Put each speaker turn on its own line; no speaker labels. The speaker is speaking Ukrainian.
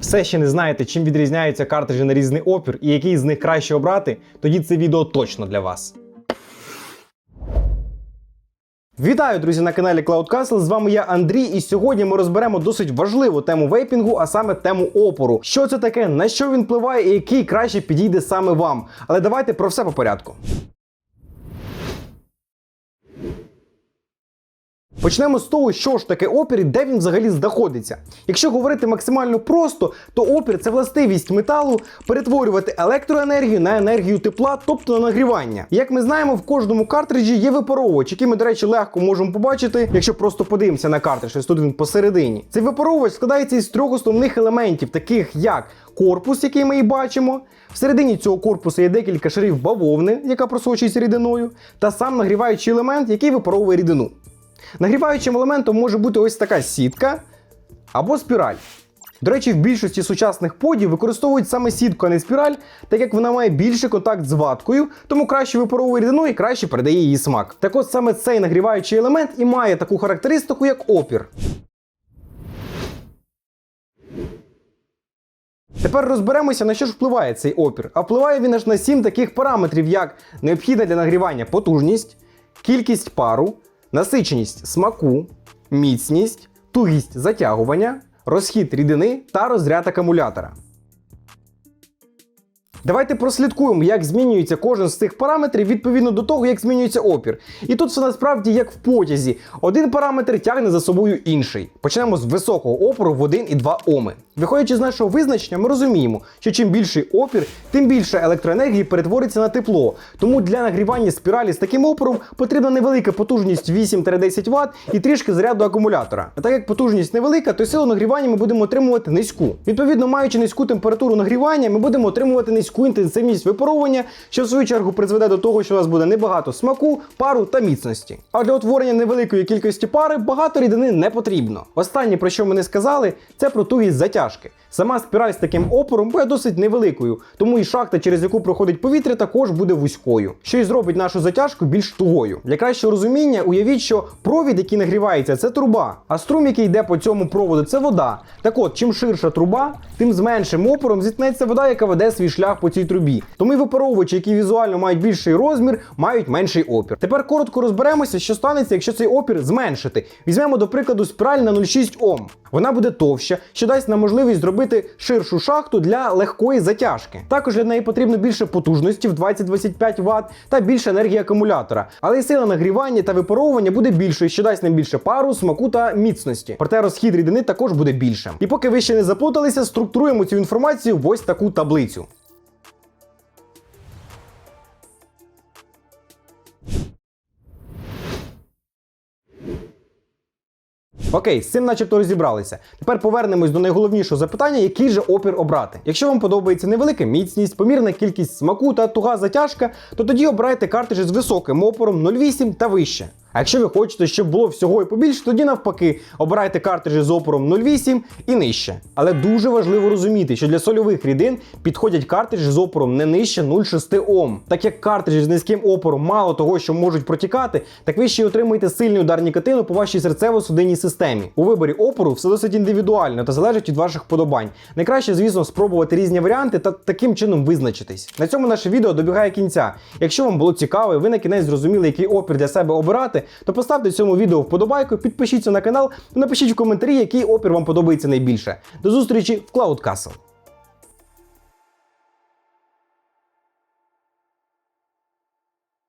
Все ще не знаєте, чим відрізняються картриджі на різний опір і який з них краще обрати, тоді це відео точно для вас. Вітаю, друзі, на каналі Cloud Castle. З вами я Андрій, і сьогодні ми розберемо досить важливу тему вейпінгу, а саме тему опору. Що це таке, на що він впливає і який краще підійде саме вам. Але давайте про все по порядку. Почнемо з того, що ж таке опір і де він взагалі знаходиться. Якщо говорити максимально просто, то опір це властивість металу перетворювати електроенергію на енергію тепла, тобто на нагрівання. Як ми знаємо, в кожному картриджі є випаровувач, який ми, до речі, легко можемо побачити, якщо просто подивимося на картридж, ось тут він посередині. Цей випаровувач складається із трьох основних елементів, таких як корпус, який ми і бачимо. Всередині цього корпусу є декілька шарів бавовни, яка просочується рідиною, та сам нагріваючий елемент, який випаровує рідину. Нагріваючим елементом може бути ось така сітка або спіраль. До речі, в більшості сучасних подів використовують саме сітку, а не спіраль, так як вона має більший контакт з ваткою, тому краще випаровує рідину і краще передає її смак. Так от саме цей нагріваючий елемент і має таку характеристику, як опір. Тепер розберемося, на що ж впливає цей опір. А впливає він аж на 7 таких параметрів, як необхідна для нагрівання потужність, кількість пару, насиченість смаку, міцність, тугість затягування, розхід рідини та розряд акумулятора. Давайте прослідкуємо, як змінюється кожен з цих параметрів відповідно до того, як змінюється опір. І тут все насправді як в потязі. Один параметр тягне за собою інший. Почнемо з високого опору в 1 і 2 Оми. Виходячи з нашого визначення, ми розуміємо, що чим більший опір, тим більше електроенергії перетвориться на тепло. Тому для нагрівання спіралі з таким опором потрібна невелика потужність 8-10 Вт і трішки заряду акумулятора. А так як потужність невелика, то силу нагрівання ми будемо отримувати низьку. Відповідно, маючи низьку температуру нагрівання, ми будемо отримувати низьку інтенсивність випаровування, що в свою чергу призведе до того, що у вас буде небагато смаку, пару та міцності. А для утворення невеликої кількості пари багато рідини не потрібно. Останнє, про що ми не сказали, це про тугість затяжки. Сама спіраль з таким опором буде досить невеликою, тому і шахта, через яку проходить повітря, також буде вузькою, що і зробить нашу затяжку більш тугою. Для кращого розуміння, уявіть, що провід, який нагрівається, це труба, а струм, який йде по цьому проводу, це вода. Так от, чим ширша труба, тим з меншим опором зіткнеться вода, яка веде свій шлях по цій трубі. Тому і випаровувачі, які візуально мають більший розмір, мають менший опір. Тепер коротко розберемося, що станеться, якщо цей опір зменшити. Візьмемо до прикладу спіраль на 0,6 Ом. Вона буде товща, що дасть нам можливість зробити ширшу шахту для легкої затяжки. Також для неї потрібно більше потужності в 20-25 Вт та більше енергії акумулятора. Але й сила нагрівання та випаровування буде більшою, що дасть нам більше пару, смаку та міцності. Проте розхід рідини також буде більшим. І поки ви ще не заплуталися, структуруємо цю інформацію в ось таку таблицю. Окей, з цим начебто розібралися. Тепер повернемось до найголовнішого запитання, який же опір обрати. Якщо вам подобається невелика міцність, помірна кількість смаку та туга затяжка, то тоді обирайте картриджі з високим опором 0,8 та вище. А якщо ви хочете, щоб було всього і побільше, тоді навпаки, обирайте картриджі з опором 0,8 і нижче. Але дуже важливо розуміти, що для сольових рідин підходять картриджі з опором не нижче 0,6 Ом. Так як картриджі з низьким опором мало того, що можуть протікати, так ви ще й отримуєте сильний удар нікотину по вашій серцево-судинній системі. У виборі опору все досить індивідуально та залежить від ваших вподобань. Найкраще, звісно, спробувати різні варіанти та таким чином визначитись. На цьому наше відео добігає кінця. Якщо вам було цікаво, і ви на кінець зрозуміли, який опір для себе обирати, то поставте цьому відео вподобайку, підпишіться на канал та напишіть в коментарі, який опір вам подобається найбільше. До зустрічі в Cloud Castle.